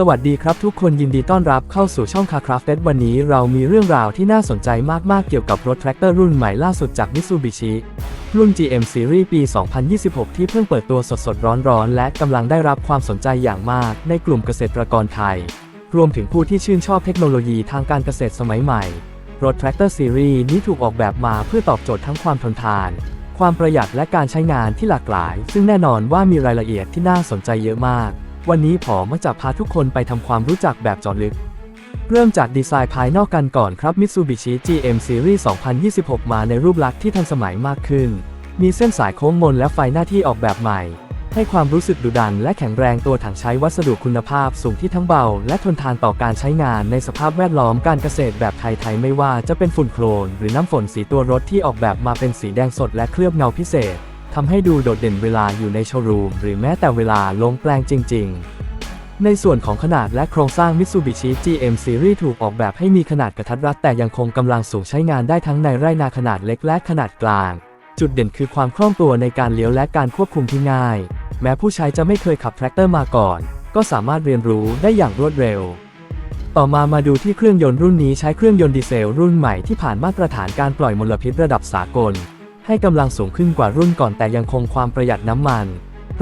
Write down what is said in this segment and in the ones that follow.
สวัสดีครับทุกคนยินดีต้อนรับเข้าสู่ช่องคาคราฟเฟวันนี้เรามีเรื่องราวที่น่าสนใจมาก ๆ เกี่ยวกับรถแทรกเตอร์รุ่นใหม่ล่าสุดจาก Mitsubishi รุ่น GM Series ปี 2026 ที่เพิ่งเปิดตัวสด ๆ ร้อน ๆ และกำลังได้รับความสนใจอย่างมากในกลุ่มเกษตรกรไทย รวมถึงผู้ที่ชื่นชอบเทคโนโลยีทางการเกษตรสมัยใหม่ รถ Tractor Series นี้ถูกออกแบบมาเพื่อตอบโจทย์ทั้งความทนทาน ความประหยัดและการใช้งานที่หลากหลาย ซึ่งแน่นอนว่ามีรายละเอียดที่น่าสนใจเยอะมาก วันนี้ผมจะพาทุกคนไปทำความรู้จักแบบเจาะลึก เริ่มจากดีไซน์ภายนอกกันก่อนครับ Mitsubishi GM Series 2026 มาในรูปลักษณ์ที่ทันสมัยมากขึ้น มีเส้นสายโค้งมนและไฟหน้าที่ออกแบบใหม่ ให้ความรู้สึกดุดันและแข็งแรงตัวถังใช้วัสดุคุณภาพสูงที่ทั้งเบา และทนทานต่อการใช้งานในสภาพแวดล้อมการเกษตรแบบไทยๆไม่ว่าจะเป็นฝุ่นโคลนหรือน้ำฝนสีตัวรถที่ออกแบบมาเป็นสีแดงสดและเคลือบเงาพิเศษ ทำให้ดูโดดเด่นเวลาอยู่ในโชว์รูม หรือแม้แต่เวลาลงแปลงจริง ๆ ในส่วนของขนาดและโครงสร้าง Mitsubishi GM Series ถูกออกแบบให้มีขนาดกระทัดรัดแต่ยังคงกำลังสูงใช้งานได้ทั้งในไร่นาขนาดเล็กและขนาดกลาง จุดเด่นคือความคล่องตัวในการเลี้ยวและการควบคุมที่ง่าย แม้ผู้ใช้จะไม่เคยขับแทรกเตอร์มาก่อน ก็สามารถเรียนรู้ได้อย่างรวดเร็วต่อมามาดูที่เครื่องยนต์รุ่นนี้ใช้เครื่องยนต์ดีเซลรุ่นใหม่ที่ผ่านมาตรฐานการปล่อยมลพิษระดับสากล ให้กำลังสูงขึ้นกว่ารุ่นก่อนแต่ยังคงความประหยัดน้ำมัน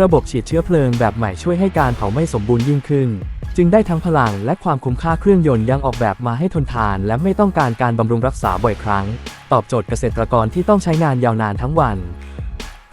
ระบบฉีดเชื้อเพลิงแบบใหม่ช่วยให้การเผาไม่สมบูรณ์ยิ่งขึ้น จึงได้ทั้งพลังและความคุ้มค่าเครื่องยนต์ยังออกแบบมาให้ทนทาน และไม่ต้องการการบำรุงรักษาบ่อยครั้ง ตอบโจทย์เกษตรกรที่ต้องใช้งานยาวนานทั้งวัน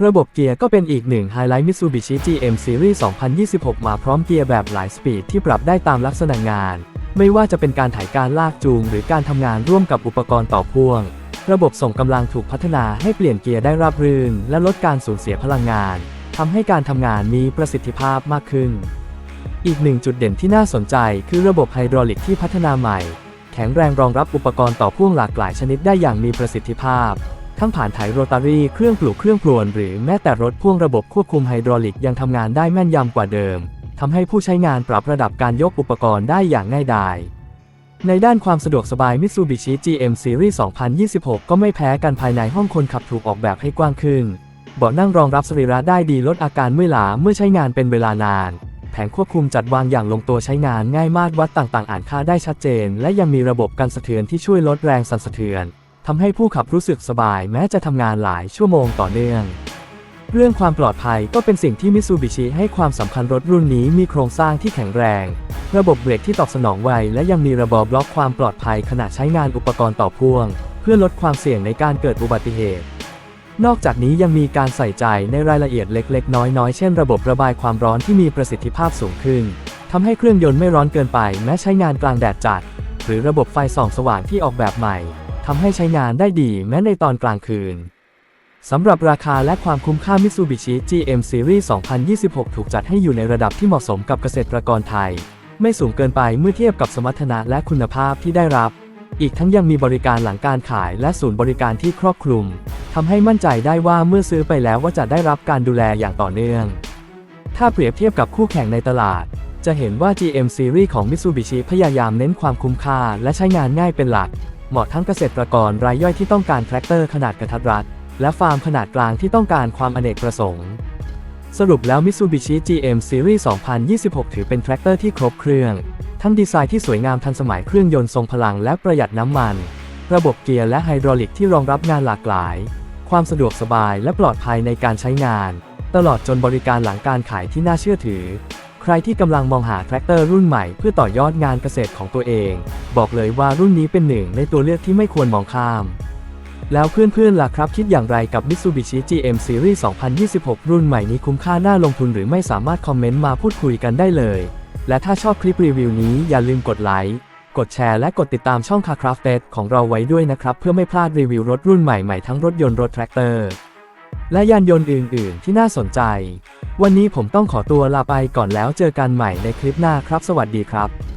ระบบเกียร์ก็เป็นอีกหนึ่งไฮไลท์ Mitsubishi GM Series 2026 มาพร้อมเกียร์แบบหลายสปีดที่ปรับได้ตามลักษณะงาน ไม่ว่าจะเป็นการถ่ายการลากจูง หรือการทำงานร่วมกับอุปกรณ์ต่อพ่วง ระบบส่งกำลังถูกพัฒนาให้เปลี่ยนเกียร์ได้ราบรื่น และลดการสูญเสียพลังงานทำให้การทำงานมีประสิทธิภาพมากขึ้น อีกหนึ่งจุดเด่นที่น่าสนใจคือระบบไฮดรอลิกที่พัฒนาใหม่ แข็งแรงรองรับอุปกรณ์ต่อพ่วงหลากหลายชนิดได้อย่างมีประสิทธิภาพ ทั้งผ่านถ่ายโรตารี่เครื่องปลูกเครื่องพรวน หรือแม้แต่รถพ่วงระบบควบคุมไฮดรอลิกยังทำงานได้แม่นยำกว่าเดิมทำให้ผู้ใช้งานปรับระดับการยกอุปกรณ์ได้อย่างง่ายดาย ในด้านความสะดวกสบาย Mitsubishi GM Series 2026 ก็ไม่แพ้กันภายในห้องคนขับถูกออกแบบให้กว้างขึ้น เบาะนั่งรองรับสรีระได้ดีลดอาการเมื่อยล้าเมื่อใช้งานเป็นเวลานาน แผงควบคุมจัดวางอย่างลงตัวใช้งานง่ายมากวัดต่างๆ อ่านค่าได้ชัดเจน และยังมีระบบกันสะเทือนที่ช่วยลดแรงสั่นสะเทือนทำให้ผู้ขับรู้สึกสบายแม้จะทำงานหลายชั่วโมงต่อเนื่อง เรื่องความปลอดภัยก็เป็นสิ่งที่มิตซูบิชิให้ความสำคัญรถรุ่นนี้มีโครงสร้างที่แข็งแรง ระบบเบรกที่ตอบสนองไว และยังมีระบบบล็อกความปลอดภัยขณะใช้งานอุปกรณ์ต่อพ่วง เพื่อลดความเสี่ยงในการเกิดอุบัติเหตุ นอกจากนี้ยังมีการใส่ใจในรายละเอียดเล็ก ๆ น้อยๆ เช่นระบบระบายความร้อนที่มีประสิทธิภาพสูงขึ้นทำให้เครื่องยนต์ไม่ร้อนเกินไปแม้ใช้งานกลางแดดจัด หรือระบบไฟส่องสว่างที่ออกแบบใหม่ทำให้ใช้งานได้ดีแม้ในตอนกลางคืน สำหรับราคาและความคุ้มค่า Mitsubishi GM Series 2026 ถูกจัดให้อยู่ในระดับที่เหมาะสมกับเกษตรกรไทย ไม่สูงเกินไปเมื่อเทียบกับสมรรถนะและคุณภาพที่ได้รับ อีกทั้งยังมีบริการหลังการขายและศูนย์บริการที่ครอบคลุมทำให้มั่นใจได้ว่าเมื่อซื้อไปแล้วว่าจะได้รับการดูแลอย่างต่อเนื่อง ถ้าเปรียบเทียบกับคู่แข่งในตลาด จะเห็นว่า GM Series ของ Mitsubishi พยายามเน้นความคุ้มค่าและใช้งานง่ายเป็นหลัก เหมาะทั้งเกษตรกรรายย่อยที่ต้องการแทรกเตอร์ขนาดกระทัดรัด และฟาร์มขนาดกลางที่ต้องการความอเนกประสงค์ สรุปแล้ว Mitsubishi GM Series 2026 ถือเป็นแทรกเตอร์ที่ครบเครื่อง ทั้งดีไซน์ที่สวยงามทันสมัยเครื่องยนต์ทรงพลังและประหยัดน้ำมัน ระบบเกียร์และไฮดรอลิกที่รองรับงานหลากหลาย ความสะดวกสบายและปลอดภัยในการใช้งาน ตลอดจนบริการหลังการขายที่น่าเชื่อถือใครที่กำลังมองหาแทรกเตอร์รุ่นใหม่เพื่อต่อยอดงานเกษตรของตัวเอง บอกเลยว่ารุ่นนี้เป็นหนึ่งในตัวเลือกที่ไม่ควรมองข้าม แล้วเพื่อนๆล่ะครับคิดอย่างไรกับ Mitsubishi GM Series 2026 รุ่นใหม่นี้คุ้มค่าน่าลงทุนหรือไม่สามารถคอมเมนต์มาพูดคุยกันได้เลย และถ้าชอบคลิปรีวิวนี้อย่าลืมกดไลค์ กดแชร์และกดติดตามช่อง Car Crafted ของเราไว้ด้วยนะครับ เพื่อไม่พลาดรีวิวรถรุ่นใหม่ๆทั้งรถยนต์รถแทรกเตอร์ และยานยนต์อื่น ๆ ที่น่าสนใจ วันนี้ผมต้องขอตัวลาไปก่อนแล้วเจอกันใหม่ในคลิปหน้าครับ สวัสดีครับ